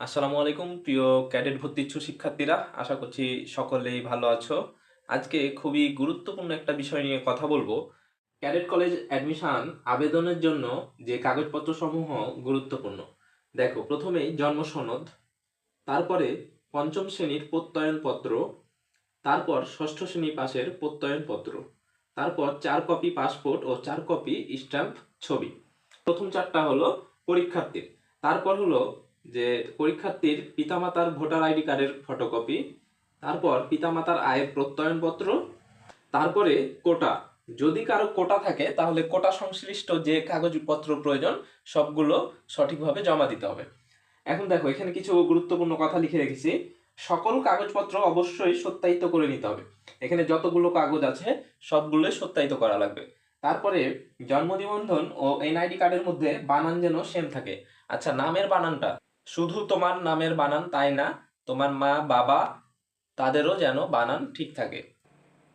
আসসালামু আলাইকুম, প্রিয় ক্যাডেট ভর্তি ইচ্ছুক শিক্ষার্থীরা। আশা করছি সকলেই ভালো আছো। আজকে খুবই গুরুত্বপূর্ণ একটা বিষয় নিয়ে কথা বলব। ক্যাডেট কলেজ অ্যাডমিশন আবেদনের জন্য যে কাগজপত্র সমূহ গুরুত্বপূর্ণ। দেখো, প্রথমেই জন্ম সনদ, তারপরে পঞ্চম শ্রেণির প্রত্যয়নপত্র, তারপর ষষ্ঠ শ্রেণি পাশের প্রত্যয়নপত্র, তারপর চার কপি পাসপোর্ট ও চার কপি স্ট্যাম্প ছবি। প্রথম চারটা হলো পরীক্ষার্থীর, তারপর হলো যে পরীক্ষার্থীর পিতামাতার ভোটার আইডি কার্ডের ফটোকপি তারপর পিতামাতার আয়ের প্রত্যয়নপত্র, তারপরে কোটা। যদি কারও কোটা থাকে, তাহলে কোটা সংশ্লিষ্ট যে কাগজপত্র প্রয়োজন, সবগুলো সঠিকভাবে জমা দিতে হবে। এখন দেখো, এখানে কিছু গুরুত্বপূর্ণ কথা লিখে রেখেছি। সকল কাগজপত্র অবশ্যই সত্যায়িত করে নিতে হবে। এখানে যতগুলো কাগজ আছে, সবগুলোই সত্যায়িত করা লাগবে। তারপরে জন্ম নিবন্ধন ও এনআইডি কার্ডের মধ্যে বানান যেন সেম থাকে। আচ্ছা নামের বানানটা। শুধু তোমার নামের বানান তাই না, তোমার মা, বাবা তাদেরও যেন বানান ঠিক থাকে।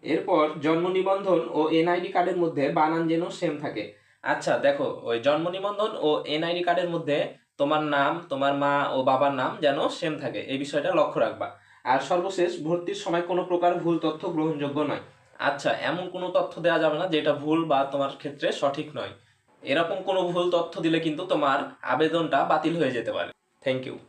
এরপর জন্ম নিবন্ধন ও এনআইডি কার্ডের মধ্যে বানান যেন সেম থাকে। আচ্ছা দেখো, ওই জন্ম নিবন্ধন ও এনআইডি কার্ডের মধ্যে তোমার নাম, তোমার মা ও বাবার নাম যেন সেম থাকে। এই বিষয়টা লক্ষ্য রাখবা। আর সর্বশেষ, ভর্তির সময় কোনো প্রকার ভুল তথ্য গ্রহণযোগ্য নয়। আচ্ছা এমন কোনো তথ্য দেওয়া যাবে না যেটা ভুল বা তোমার ক্ষেত্রে সঠিক নয়। এরকম কোনো ভুল তথ্য দিলে কিন্তু তোমার আবেদনটা বাতিল হয়ে যেতে পারে। Thank you.